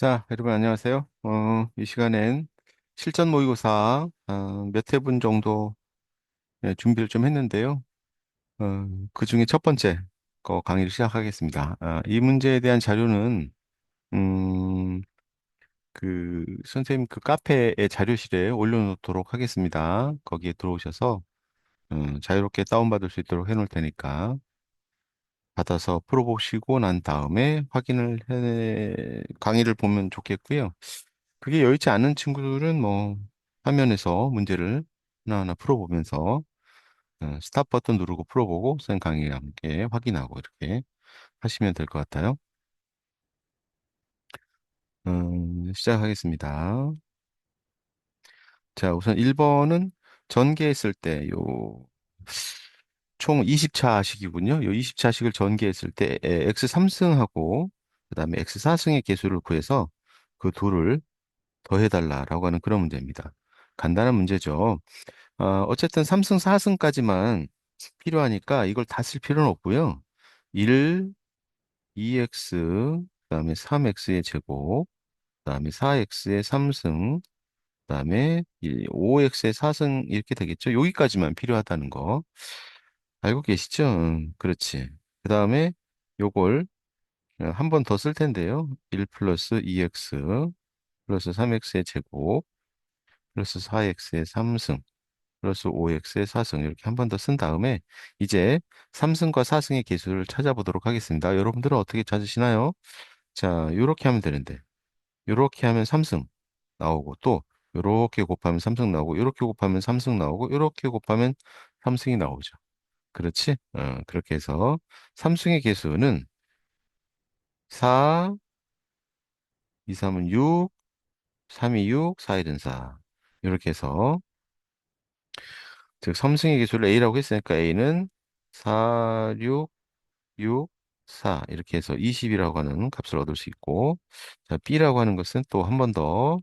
자, 여러분 안녕하세요. 어, 이 시간엔 실전 모의고사 어, 몇 회분 정도 예, 준비를 좀 했는데요. 어, 그 중에 첫 번째 거 강의를 시작하겠습니다. 아, 이 문제에 대한 자료는 음, 그 선생님 그 카페의 자료실에 올려놓도록 하겠습니다. 거기에 들어오셔서 어, 자유롭게 다운받을 수 있도록 해놓을 테니까 받아서 풀어보시고 난 다음에 확인을 해, 강의를 보면 좋겠고요. 그게 여의치 않은 친구들은 뭐 화면에서 문제를 하나하나 풀어보면서 어, 스탑 버튼 누르고 풀어보고 선생님 강의와 함께 확인하고 이렇게 하시면 될 것 같아요. 음, 시작하겠습니다. 자, 우선 1번은 전개했을 때 요 총 20차식이군요. 요 20차식을 전개했을 때 x 3승하고 그다음에 x 4승의 개수를 구해서 그 둘을 더해달라라고 하는 그런 문제입니다. 간단한 문제죠. 어, 어쨌든 3승, 4승까지만 필요하니까 이걸 다 쓸 필요는 없고요. 1, 2x, 그다음에 3x의 제곱, 그다음에 4x의 3승, 그다음에 5x의 4승 이렇게 되겠죠. 여기까지만 필요하다는 거 알고 계시죠? 음, 그렇지. 그 다음에 요걸 한 번 더 쓸 텐데요. 1 플러스 2x 플러스 3x의 제곱 플러스 4x의 3승 플러스 5x의 4승 이렇게 한 번 더 쓴 다음에 이제 3승과 4승의 개수를 찾아보도록 하겠습니다. 여러분들은 어떻게 찾으시나요? 자, 이렇게 하면 되는데 이렇게 하면 3승 나오고 또 이렇게 곱하면 3승 나오고 이렇게 곱하면 3승 나오고 이렇게 곱하면 3승이 나오죠. 그렇지? 어, 그렇게 해서 3승의 개수는 4, 2, 3은 6, 3이 6, 4, 1은 4 이렇게 해서 즉 삼승의 개수를 A라고 했으니까 A는 4, 6, 6, 4 이렇게 해서 20이라고 하는 값을 얻을 수 있고 자, B라고 하는 것은 또 한 번 더.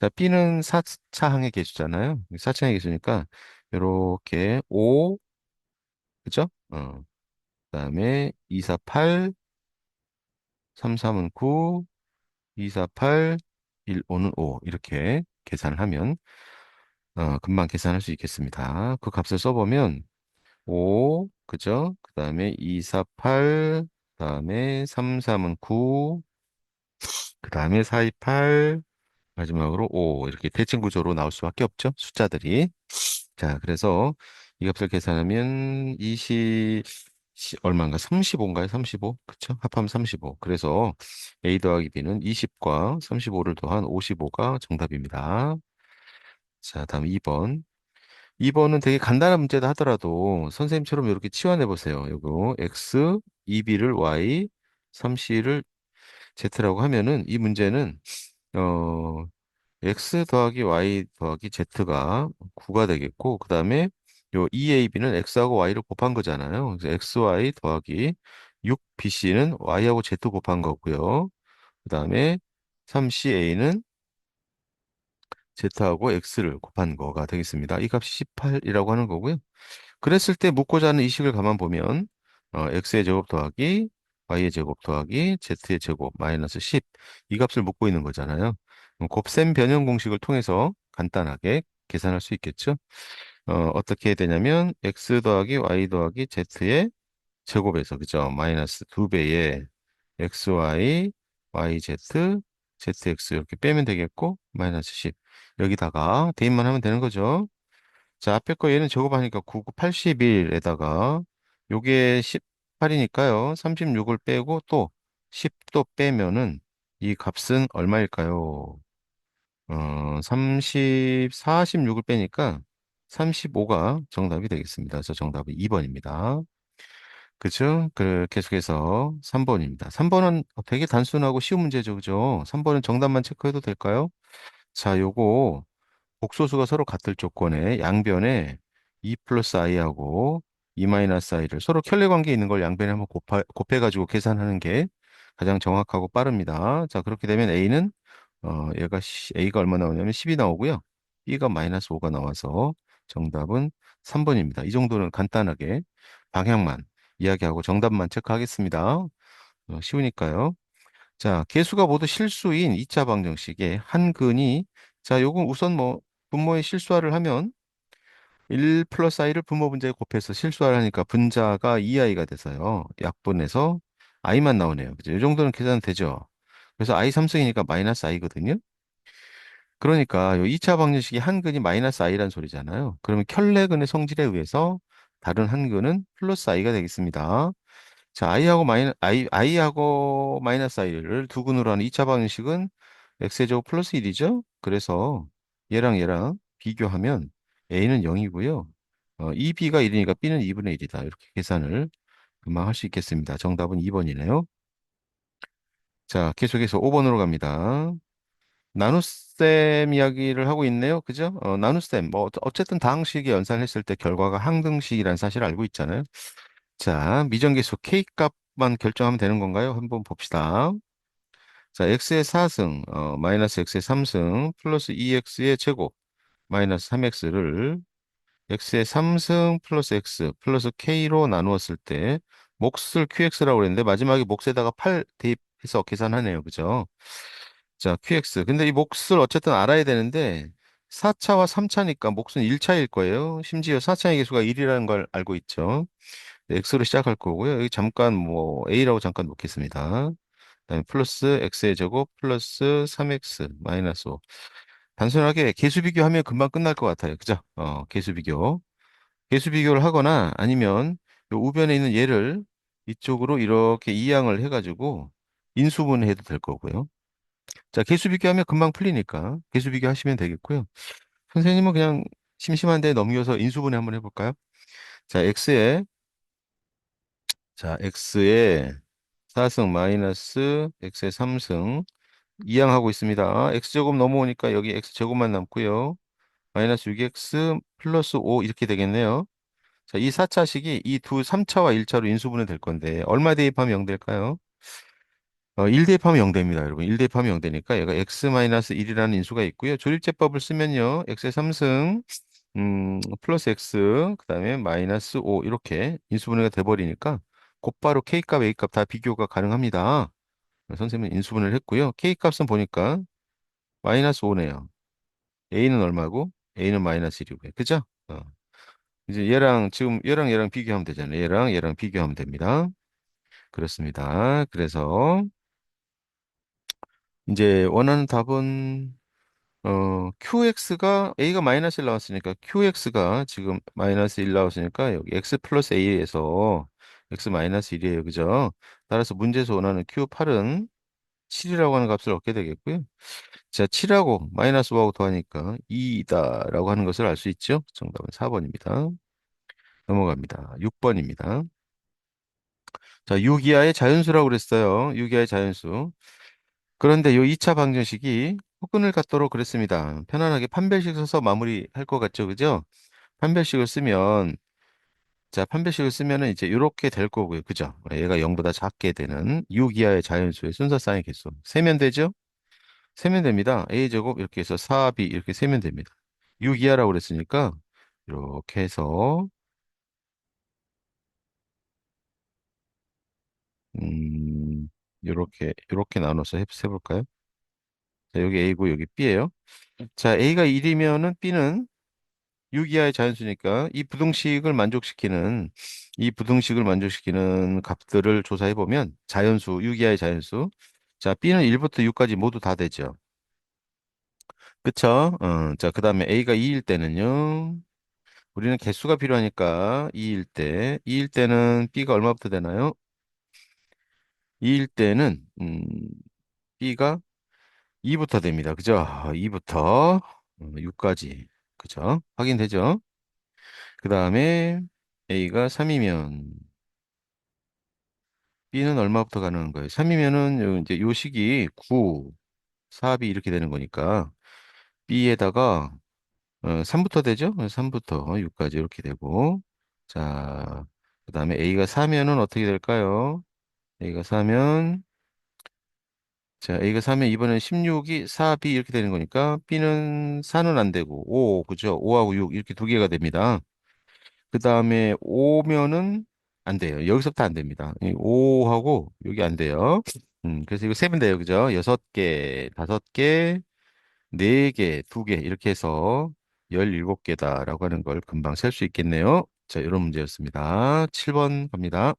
자, B는 4차항의 개수잖아요. 4차항의 개수니까 이렇게 5 그죠? 어. 그 다음에 2, 4, 8 3, 3은 9 2, 4, 8 1, 5는 5 이렇게 계산을 하면 어, 금방 계산할 수 있겠습니다. 그 값을 써보면 5, 그죠? 그 다음에 2, 4, 8, 그 다음에 3, 3은 9, 그 다음에 4, 2, 8, 마지막으로 5. 이렇게 대칭 구조로 나올 수밖에 없죠. 숫자들이. 자, 그래서 이 값을 계산하면 20, 시- 얼마인가? 35인가요? 35? 그쵸? 합하면 35. 그래서 A 더하기 B는 20과 35를 더한 55가 정답입니다. 자, 다음 2번. 2번은 되게 간단한 문제다 하더라도 선생님처럼 이렇게 치환해 보세요. 요거 x, 2b를 y, 3c를 z라고 하면은 이 문제는 어 x 더하기 y 더하기 z가 9가 되겠고 그 다음에 요 2ab는 x하고 y를 곱한 거잖아요. 그래서 xy 더하기 6bc는 y하고 z 곱한 거고요. 그 다음에 3ca는 z하고 x를 곱한 거가 되겠습니다. 이 값이 18이라고 하는 거고요. 그랬을 때 묻고자 하는 이 식을 가만 보면 어, x의 제곱 더하기 y의 제곱 더하기 z의 제곱 마이너스 10. 이 값을 묻고 있는 거잖아요. 곱셈 변형 공식을 통해서 간단하게 계산할 수 있겠죠. 어, 어떻게 되냐면 x 더하기 y 더하기 z의 제곱에서 그죠? 마이너스 2배의 xy, yz, zx 이렇게 빼면 되겠고 마이너스 10. 여기다가 대입만 하면 되는 거죠. 자, 앞에 거 얘는 제곱하니까 9, 9, 81에다가 요게 18이니까요. 36을 빼고 또 10도 빼면은 이 값은 얼마일까요? 어, 30, 46을 빼니까 35가 정답이 되겠습니다. 그래서 정답은 2번입니다. 그죠? 그 계속해서 3번입니다. 3번은 되게 단순하고 쉬운 문제죠. 그죠? 3번은 정답만 체크해도 될까요? 자, 요거 복소수가 서로 같을 조건에 양변에 2 플러스 i하고 2 마이너스 i를 서로 켤레 관계에 있는 걸 양변에 한번 곱하, 곱해가지고 계산하는 게 가장 정확하고 빠릅니다. 자, 그렇게 되면 a는 어, 얘가 시- a가 얼마 나오냐면 10이 나오고요. b가 마이너스 5가 나와서 정답은 3번입니다. 이 정도는 간단하게 방향만 이야기하고 정답만 체크하겠습니다. 어, 쉬우니까요. 자, 개수가 모두 실수인 2차 방정식의 한 근이 자, 요건 우선 뭐 분모의 실수화를 하면 1 플러스 i를 분모 분자에 곱해서 실수화를 하니까 분자가 2i가 돼서요. 약분해서 i만 나오네요. 그죠? 이 정도는 계산 되죠. 그래서 i 3승이니까 마이너스 i거든요. 그러니까 요 2차 방정식이 한 근이 마이너스 i란 소리잖아요. 그러면 켤레근의 성질에 의해서 다른 한 근은 플러스 i가 되겠습니다. 자, i하고 마이너, i, i하고 마이너스 i를 두 근으로 하는 2차 방정식은 x의 제곱 플러스 1이죠? 그래서 얘랑 얘랑 비교하면 a는 0이고요. 어, 이 b가 1이니까 b는 2분의 1이다. 이렇게 계산을 금방 할 수 있겠습니다. 정답은 2번이네요. 자, 계속해서 5번으로 갑니다. 나눗셈 이야기를 하고 있네요. 그죠? 어, 나눗셈. 뭐, 어- 어쨌든 다항식에 연산했을 때 결과가 항등식이라는 사실을 알고 있잖아요. 자, 미정계수 K 값만 결정하면 되는 건가요? 한번 봅시다. 자, x의 4승, 어, 마이너스 x의 3승, 플러스 2x의 제곱, 마이너스 3x를 x의 3승 플러스 x 플러스 k로 나누었을 때 몫을 qx라고 그랬는데 마지막에 몫에다가 8 대입해서 계산하네요. 그죠? 자, qx. 근데 이 몫을 어쨌든 알아야 되는데 4차와 3차니까 몫은 1차일 거예요. 심지어 4차의 개수가 1이라는 걸 알고 있죠. 네, x로 시작할 거고요. 여기 잠깐 뭐 a라고 잠깐 놓겠습니다. 그다음에 플러스 x의 제곱 플러스 3x 마이너스 5. 단순하게 개수 비교하면 금방 끝날 것 같아요. 그죠? 어, 개수 비교. 개수 비교를 하거나 아니면 요 우변에 있는 얘를 이쪽으로 이렇게 이항을 해가지고 인수분해 해도 될 거고요. 자, 개수 비교하면 금방 풀리니까 개수 비교하시면 되겠고요. 선생님은 그냥 심심한데 넘겨서 인수분해 한번 해볼까요? 자, x에 자, x에 4승 마이너스 x의 3승 이항하고 있습니다. x제곱 넘어오니까 여기 x제곱만 남고요. 마이너스 6x 플러스 5 이렇게 되겠네요. 자, 이 4차식이 이 두 3차와 1차로 인수분해 될 건데 얼마 대입하면 0 될까요? 어, 1 대입하면 0 됩니다, 여러분. 1 대입하면 0 되니까 얘가 x 마이너스 1이라는 인수가 있고요. 조립제법을 쓰면요. x의 3승 음, 플러스 x 그 다음에 마이너스 5 이렇게 인수분해가 돼 버리니까 곧바로 k값, a값 다 비교가 가능합니다. 선생님은 인수분해를 했고요. k값은 보니까 마이너스 5네요. a는 얼마고? a는 마이너스 1이고요. 그죠? 어. 이제 얘랑 지금 얘랑 얘랑 비교하면 되잖아요. 얘랑 얘랑 비교하면 됩니다. 그렇습니다. 그래서 이제 원하는 답은 어 QX가 A가 마이너스 1 나왔으니까 QX가 지금 마이너스 1 나왔으니까 여기 X 플러스 A에서 X 마이너스 1이에요. 그죠? 따라서 문제에서 원하는 Q8은 7이라고 하는 값을 얻게 되겠고요. 자, 7하고 마이너스 5하고 더하니까 2다라고 하는 것을 알 수 있죠? 정답은 4번입니다. 넘어갑니다. 6번입니다. 자, 6 이하의 자연수라고 그랬어요. 6 이하의 자연수. 그런데 요 2차 방정식이 혹근을 갖도록 그랬습니다. 편안하게 판별식 써서 마무리할 것 같죠? 그죠? 판별식을 쓰면 자, 판별식을 쓰면은 이제 이렇게 될 거고요. 그죠? 얘가 0보다 작게 되는 6 이하의 자연수의 순서 쌍의 개수. 세면 되죠? 세면 됩니다. a제곱 이렇게 해서 4b 이렇게 세면 됩니다. 6 이하라고 그랬으니까 이렇게 해서 음, 이렇게 이렇게 나눠서 해- 해볼까요? 자, 여기 a고 여기 b예요. 자, a가 1이면은 b는 6 이하의 자연수니까 이 부등식을 만족시키는 이 부등식을 만족시키는 값들을 조사해 보면 자연수 6 이하의 자연수 자 b는 1부터 6까지 모두 다 되죠. 그쵸? 어, 자 그 다음에 a가 2일 때는요. 우리는 개수가 필요하니까 2일 때 2일 때는 b가 얼마부터 되나요? 2일 때는 음, b가 2부터 됩니다. 그죠? 2부터 6까지 그죠? 확인되죠? 그 다음에 A가 3이면 B는 얼마부터 가능한 거예요? 3이면은 요 이제 요 식이 9, 4합이 이렇게 되는 거니까 B에다가 어, 3부터 되죠? 3부터 6까지 이렇게 되고 자, 그 다음에 A가 4면은 어떻게 될까요? A가 4면 자, A가 4면 이번엔 16이 4B 이렇게 되는 거니까 B는 4는 안 되고 5, 그죠? 5하고 6 이렇게 두 개가 됩니다. 그 다음에 5면은 안 돼요. 여기서부터 안 됩니다. 5하고 여기 안 돼요. 음, 그래서 이거 세면 돼요. 그죠? 여섯 개, 다섯 개, 네 개, 두 개, 이렇게 해서 열일곱 개다라고 하는 걸 금방 셀 수 있겠네요. 자, 이런 문제였습니다. 7번 갑니다.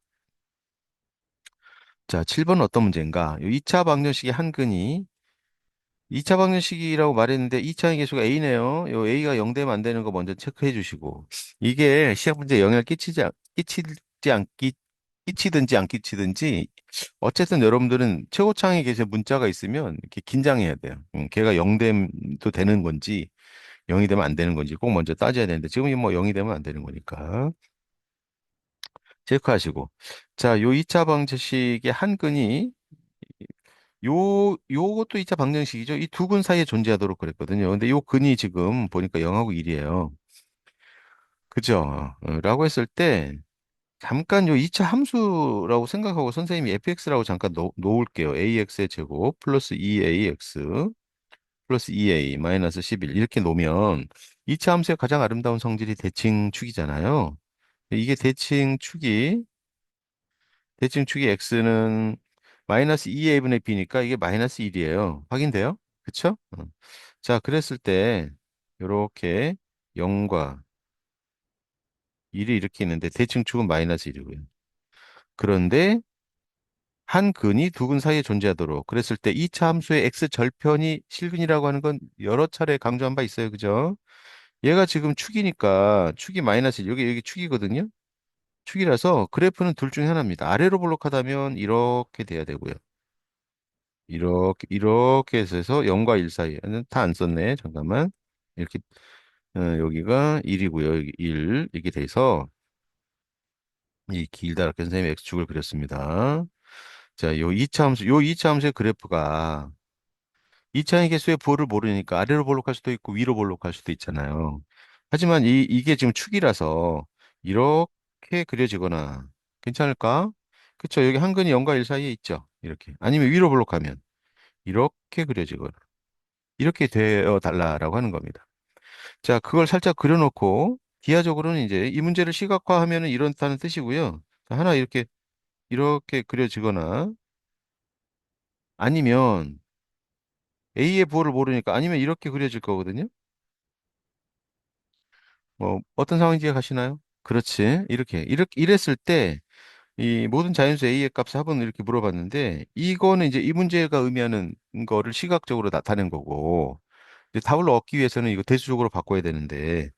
자, 7번은 어떤 문제인가? 2차 방정식의 한 근이 2차 방정식이라고 말했는데 2차의 개수가 A네요. 요 A가 0 되면 안 되는 거 먼저 체크해 주시고. 이게 시험 문제 영향을 끼치지, 않- 끼치지 않, 끼, 끼치든지 안 끼치든지 어쨌든 여러분들은 최고창에 계신 문자가 있으면 이렇게 긴장해야 돼요. 음, 걔가 0 되도 되는 건지 0이 되면 안 되는 건지 꼭 먼저 따져야 되는데 지금 뭐 0이 되면 안 되는 거니까 체크하시고. 자, 요 2차 방정식의 한 근이 요, 요것도 2차 방정식이죠. 이 두 근 사이에 존재하도록 그랬거든요. 근데 요 근이 지금 보니까 0하고 1이에요. 그죠? 어, 라고 했을 때, 잠깐 요 2차 함수라고 생각하고 선생님이 fx라고 잠깐 놓, 놓을게요. ax의 제곱 플러스 2ax 플러스 2a 마이너스 11 이렇게 놓으면 2차 함수의 가장 아름다운 성질이 대칭축이잖아요. 이게 대칭 축이 대칭 축이 x는 마이너스 2a분의 b니까 이게 마이너스 1이에요. 확인돼요? 그쵸? 어. 자, 그랬을 때 요렇게 0과 1이 이렇게 있는데 대칭 축은 마이너스 1이고요. 그런데 한 근이 두 근 사이에 존재하도록 그랬을 때 2차 함수의 x 절편이 실근이라고 하는 건 여러 차례 강조한 바 있어요. 그죠? 얘가 지금 축이니까 축이 마이너스 1, 여기 여기 축이거든요. 축이라서 그래프는 둘 중에 하나입니다. 아래로 볼록하다면 이렇게 돼야 되고요. 이렇게 이렇게 해서 0과 1 사이에는 다 안 썼네. 잠깐만. 이렇게 어, 여기가 1이고요. 여기 1 이렇게 돼서 이 길다랗게 선생님이 x축을 그렸습니다. 자, 요 2차 함수, 요 2차 함수의 그래프가 2차의 개수의 부호를 모르니까 아래로 볼록할 수도 있고 위로 볼록할 수도 있잖아요. 하지만 이, 이게 지금 축이라서 이렇게 그려지거나 괜찮을까? 그쵸? 여기 한근이 0과 1 사이에 있죠? 이렇게. 아니면 위로 볼록하면 이렇게 그려지거나 이렇게 되어 달라라고 하는 겁니다. 자, 그걸 살짝 그려놓고 기하적으로는 이제 이 문제를 시각화하면은 이렇다는 뜻이고요. 자, 하나 이렇게 이렇게 그려지거나 아니면 A의 부호를 모르니까 아니면 이렇게 그려질 거거든요. 뭐 어떤 상황인지 가시나요? 그렇지. 이렇게 이렇게 이랬을 때 이 모든 자연수 A의 값을 합은 이렇게 물어봤는데 이거는 이제 이 문제가 의미하는 거를 시각적으로 나타낸 거고 이제 답을 얻기 위해서는 이거 대수적으로 바꿔야 되는데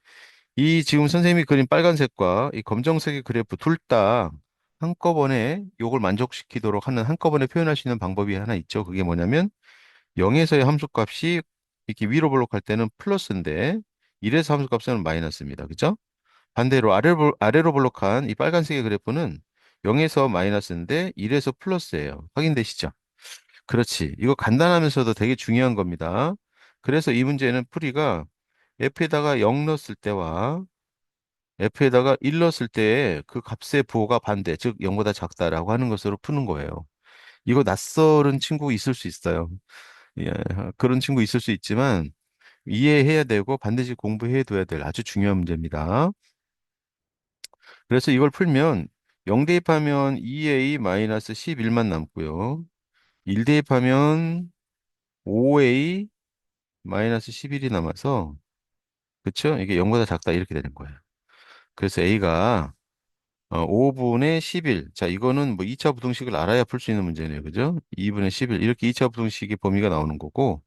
이 지금 선생님이 그린 빨간색과 이 검정색의 그래프 둘 다 한꺼번에 요걸 만족시키도록 하는 한꺼번에 표현할 수 있는 방법이 하나 있죠. 그게 뭐냐면 0에서의 함수값이 이렇게 위로 볼록할 때는 플러스인데 1에서 함수값은 마이너스입니다. 그죠? 반대로 아래로, 볼- 아래로 볼록한 이 빨간색의 그래프는 0에서 마이너스인데 1에서 플러스예요. 확인되시죠? 그렇지. 이거 간단하면서도 되게 중요한 겁니다. 그래서 이 문제는 풀이가 f에다가 0 넣었을 때와 f에다가 1 넣었을 때의 그 값의 부호가 반대, 즉 0보다 작다라고 하는 것으로 푸는 거예요. 이거 낯설은 친구 있을 수 있어요. 예, 그런 친구 있을 수 있지만 이해해야 되고 반드시 공부해 둬야 될 아주 중요한 문제입니다. 그래서 이걸 풀면 0 대입하면 2a-11만 남고요. 1 대입하면 5a 11이 남아서 그쵸? 이게 0보다 작다 이렇게 되는 거예요. 그래서 a가 어, 5분의 11. 자, 이거는 뭐 2차 부등식을 알아야 풀 수 있는 문제네요. 그죠? 2분의 11. 이렇게 2차 부등식의 범위가 나오는 거고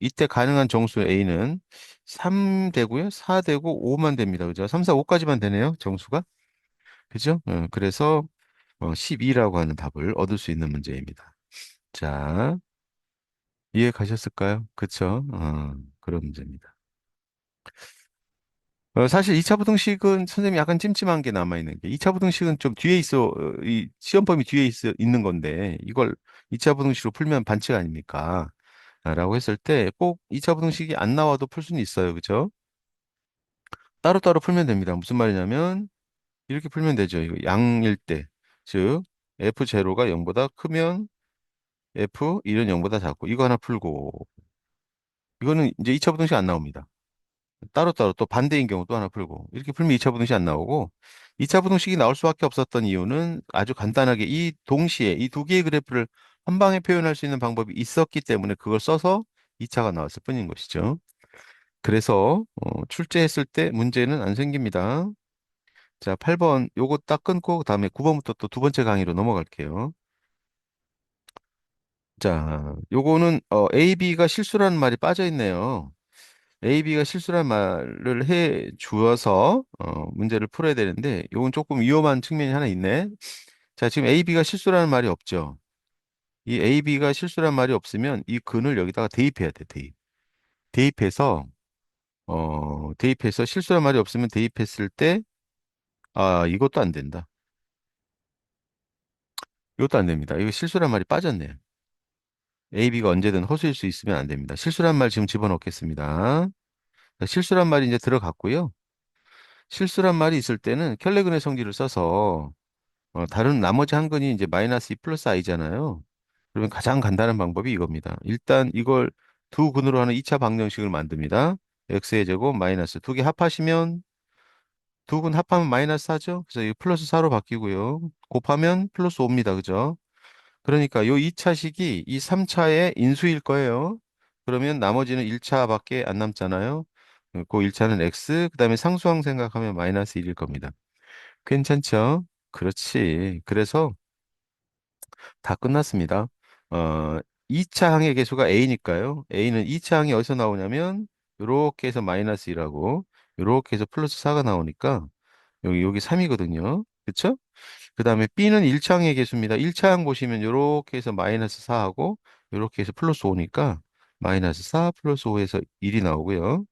이때 가능한 정수 a는 3 되고요. 4 되고 5만 됩니다. 그죠? 3, 4, 5까지만 되네요. 정수가. 그죠? 어, 그래서 어, 12라고 하는 답을 얻을 수 있는 문제입니다. 자, 이해 가셨을까요? 그쵸? 어, 그런 문제입니다. 어, 사실 2차 부등식은 선생님이 약간 찜찜한 게 남아있는 게 2차 부등식은 좀 뒤에 있어, 어, 이 시험 범위 뒤에 있어, 있는 건데 이걸 2차 부등식으로 풀면 반칙 아닙니까? 아, 라고 했을 때 꼭 2차 부등식이 안 나와도 풀 수는 있어요. 그죠? 따로따로 풀면 됩니다. 무슨 말이냐면 이렇게 풀면 되죠. 이거 양일 때. 즉, F0가 0보다 크면 F1은 0보다 작고 이거 하나 풀고 이거는 이제 2차 부등식 안 나옵니다. 따로따로 또 반대인 경우 또 하나 풀고 이렇게 풀면 2차 부등식 안 나오고 2차 부등식이 나올 수밖에 없었던 이유는 아주 간단하게 이 동시에 이 두 개의 그래프를 한 방에 표현할 수 있는 방법이 있었기 때문에 그걸 써서 2차가 나왔을 뿐인 것이죠. 그래서 어, 출제했을 때 문제는 안 생깁니다. 자, 8번 요거 딱 끊고 그다음에 9번부터 또 두 번째 강의로 넘어갈게요. 자, 요거는 어, A, B가 실수라는 말이 빠져 있네요. A, B가 실수란 말을 해 주어서 어, 문제를 풀어야 되는데 요건 조금 위험한 측면이 하나 있네. 자, 지금 A, B가 실수라는 말이 없죠. 이 A, B가 실수란 말이 없으면 이 근을 여기다가 대입해야 돼, 대입. 대입해서 어, 대입해서 실수란 말이 없으면 대입했을 때 아, 이것도 안 된다. 이것도 안 됩니다. 이거 실수란 말이 빠졌네요. A, B가 언제든 허수일 수 있으면 안 됩니다. 실수란 말 지금 집어넣겠습니다. 자, 실수란 말이 이제 들어갔고요. 실수란 말이 있을 때는 켈레근의 성질을 써서 어, 다른 나머지 한 근이 이제 마이너스 2 플러스 i잖아요. 그러면 가장 간단한 방법이 이겁니다. 일단 이걸 두 근으로 하는 2차 방정식을 만듭니다. x의 제곱 마이너스 두 개 합하시면 두 근 합하면 마이너스 하죠. 그래서 이 플러스 4로 바뀌고요. 곱하면 플러스 5입니다. 그죠? 그러니까 요 2차식이 이 3차의 인수일 거예요. 그러면 나머지는 1차밖에 안 남잖아요. 그 1차는 x, 그 다음에 상수항 생각하면 마이너스 1일 겁니다. 괜찮죠? 그렇지. 그래서 다 끝났습니다. 어, 2차 항의 개수가 a니까요. a는 2차 항이 어디서 나오냐면 요렇게 해서 마이너스 1하고 요렇게 해서 플러스 4가 나오니까 여기 여기 3이거든요. 그쵸? 그 다음에 b는 1차 항의 개수입니다. 1차 항 보시면 요렇게 해서 마이너스 4하고 요렇게 해서 플러스 5니까 마이너스 4 플러스 5에서 1이 나오고요.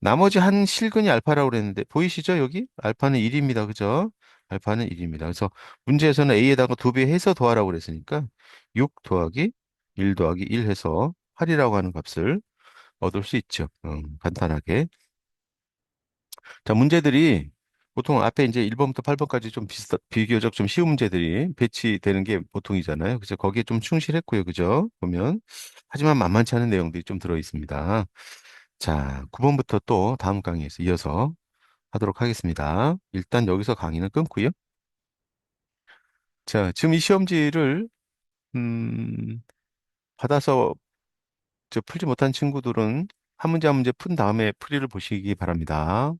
나머지 한 실근이 알파라고 그랬는데 보이시죠? 여기 알파는 1입니다. 그죠? 알파는 1입니다. 그래서 문제에서는 a에다가 두배 해서 더하라고 그랬으니까 6 더하기 1 더하기 1 해서 8이라고 하는 값을 얻을 수 있죠. 음, 간단하게. 자, 문제들이 보통 앞에 이제 1번부터 8번까지 좀 비슷, 비교적 좀 쉬운 문제들이 배치되는 게 보통이잖아요. 그래서 거기에 좀 충실했고요. 그죠? 보면. 하지만 만만치 않은 내용들이 좀 들어 있습니다. 자, 9번부터 또 다음 강의에서 이어서 하도록 하겠습니다. 일단 여기서 강의는 끊고요. 자, 지금 이 시험지를 음, 받아서 저 풀지 못한 친구들은 한 문제 한 문제 푼 다음에 풀이를 보시기 바랍니다.